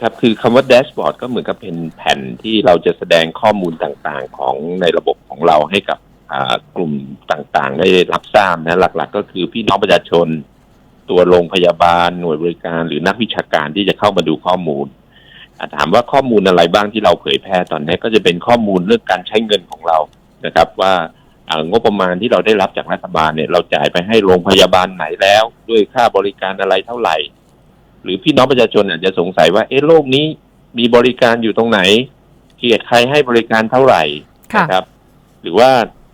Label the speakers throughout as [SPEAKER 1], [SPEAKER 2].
[SPEAKER 1] ครับคือคำว่าแดชบอร์ดก็เหมือนกับเป็นแผ่นที่เราจะแสดงข้อมูลต่างๆของในระบบของเราให้กับอ่ากลุ่มต่างๆ ได้รับทราบนะ หลัก ๆ ก็คือพี่น้องประชาชน ตัวโรงพยาบาลหน่วยบริการ หรือนักวิชาการที่จะเข้ามาดูข้อมูลอะถามว่าข้อมูลอะไรบ้างที่เราเผยแพร่ตอนนี้ก็จะเป็นข้อมูลเรื่องการใช้เงินของเรานะครับ ว่าอ่างบประมาณที่เราได้รับจากรัฐบาลเนี่ย เราจ่ายไปให้โรงพยาบาลไหนแล้ว ด้วยค่าบริการอะไรเท่าไหร่ รือพี่น้องประชาชนอาจจะสงสัยว่าเอ๊ะโลกนี้มีบริการอยู่ตรงไหนเกียรติใครให้บริการเท่าไหร่
[SPEAKER 2] ค่ะ
[SPEAKER 1] นะครับ หรือว่า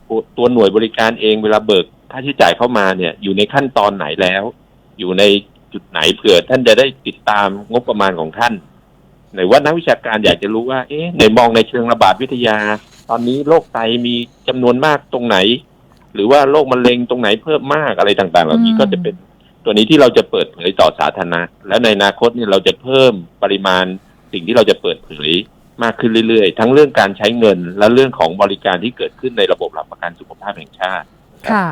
[SPEAKER 1] ตัวตัวหน่วยบริการเองเวลาเบิกค่าใช้จ่ายเข้ามาเนี่ย อยู่ในขั้นตอนไหนแล้ว อยู่ในจุดไหนเผื่อท่านจะได้ติดตามงบประมาณของท่านหรือว่านักวิชาการอยากจะรู้ว่า เอ๊ะในมองในเชิงระบาดวิทยา ตอนนี้โรคไตมีจำนวนมากตรงไหน หรือว่าโรคมะเร็งตรงไหนเพิ่มมากอะไรต่างๆ เหล่านี้
[SPEAKER 2] อืม
[SPEAKER 1] ก็จะเป็น ตัวนี้ที่เราจะเปิดเผยต่อสาธารณะ และในอนาคตเนี่ยเราจะเพิ่มปริมาณสิ่งที่เราจะเปิดเผยมากขึ้นเรื่อยๆ ทั้งเรื่องการใช้เงิน และเรื่องของบริการที่เกิดขึ้นในระบบหลักประกันสุขภาพแห่งชาติ
[SPEAKER 2] ค่ะ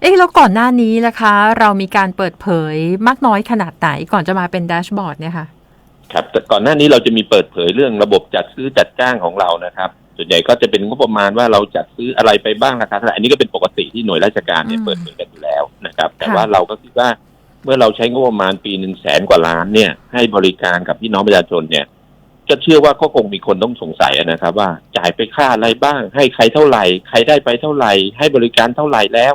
[SPEAKER 2] เอ๊ะแล้วก่อนหน้านี้นะคะ เรามีการเปิดเผยมากน้อยขนาดไหนก่อนจะมาเป็นแดชบอร์ดเนี่ยค่ะ
[SPEAKER 1] ครับแต่ก่อนหน้านี้เราจะมีเปิดเผยเรื่องระบบจัดซื้อจัดจ้างของเรานะครับ ส่วนใหญ่ก็จะเป็นงบประมาณว่าเราจัดซื้ออะไรไปบ้างราคาเท่าไหร่อันนี้ก็เป็นปกติที่หน่วยราชการเนี่ย
[SPEAKER 2] อืม
[SPEAKER 1] เปิดเผยกันอยู่แล้วนะครับ แต่
[SPEAKER 2] ค่ะ
[SPEAKER 1] ว่าเราก็คิดว่า เมื่อเราใช้งบประมาณปีหนึ่งแสนกว่าล้านเนี่ย ให้บริการกับพี่น้องประชาชนเนี่ยก็เชื่อว่าก็คงมีคนต้องสงสัยนะครับ ว่าจ่ายไปค่าอะไรบ้าง ให้ใครเท่าไหร่ ใครได้ไปเท่าไหร่ ให้บริการเท่าไหร่แล้ว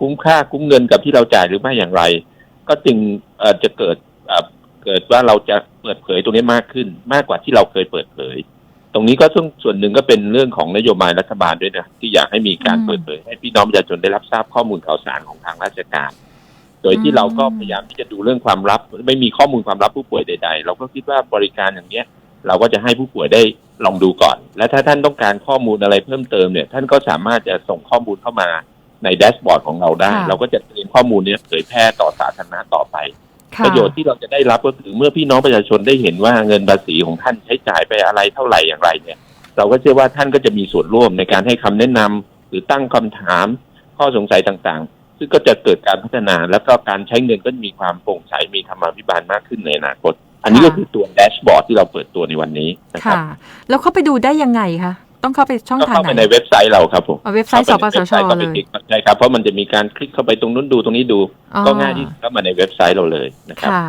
[SPEAKER 1] คุ้มค่าคุ้มเงินกับที่เราจ่ายหรือไม่อย่างไร ก็จึงเอ่อจะเกิดเอ่อเกิดว่าเราจะเปิดเผยตรงนี้มากขึ้น มากกว่าที่เราเคยเปิดเผย ตรงนี้ก็ซึ่งส่วนหนึ่งก็เป็นเรื่องของนโยบายรัฐบาลด้วยนะที่อยากให้มีการ
[SPEAKER 2] อืม
[SPEAKER 1] เปิดเผยให้พี่น้องประชาชนได้รับทราบข้อมูลข่าวสารของทางราชการโดยที่
[SPEAKER 2] อืม
[SPEAKER 1] เราก็พยายามที่จะดูเรื่องความลับ ไม่มีข้อมูลความลับผู้ป่วยใด ๆ เราก็คิดว่าบริการอย่างเนี้ย เราก็จะให้ผู้ป่วยได้ลองดูก่อน และถ้าท่านต้องการข้อมูลอะไรเพิ่มเติมเนี่ย ท่านก็สามารถจะส่งข้อมูลเข้ามาในแดชบอร์ดของเราได้
[SPEAKER 2] ค่ะ
[SPEAKER 1] เราก็จะเตรียมข้อมูลเนี้ยเผยแพร่ต่อสาธารณะต่อไป
[SPEAKER 2] ค่ะ
[SPEAKER 1] ประโยชน์ที่เราจะได้รับก็คือเมื่อพี่น้องประชาชนได้เห็นว่าเงินภาษีของท่านใช้จ่ายไปอะไรเท่าไหร่อย่างไรเนี่ย เราก็เชื่อว่าท่านก็จะมีส่วนร่วมในการให้คำแนะนำหรือตั้งคำถามข้อสงสัยต่างๆ ซึ่งก็จะเกิดการพัฒนา แล้วก็การใช้เงินก็มีความโปร่งใสมีธรรมาภิบาลมากขึ้นในอนาคต อันนี้ก็คือตัวแดชบอร์ดที่เราเปิดตัวในวันนี้นะครับ
[SPEAKER 2] ค่ะแล้วเข้าไปดูได้ยังไงคะต้องเข้าไปช่อง
[SPEAKER 1] ก็
[SPEAKER 2] ทาง
[SPEAKER 1] เข้า
[SPEAKER 2] ไห
[SPEAKER 1] ไป
[SPEAKER 2] น
[SPEAKER 1] ในเว็บไซต์เราครับผม
[SPEAKER 2] เอาเว็บไซต์สปสช
[SPEAKER 1] ข้าไป
[SPEAKER 2] เล
[SPEAKER 1] ใน
[SPEAKER 2] ย
[SPEAKER 1] ว็บไซต์ข้าไปคลิกใช่ครับเพราะมันจะมีการคลิกเข้าไปตรงนู้นดูตรงนี้ดู
[SPEAKER 2] อ๋อ
[SPEAKER 1] ก็ง่ายที่เข้ามาในเว็บไซต์เราเลยนะครับ
[SPEAKER 2] ค่ะ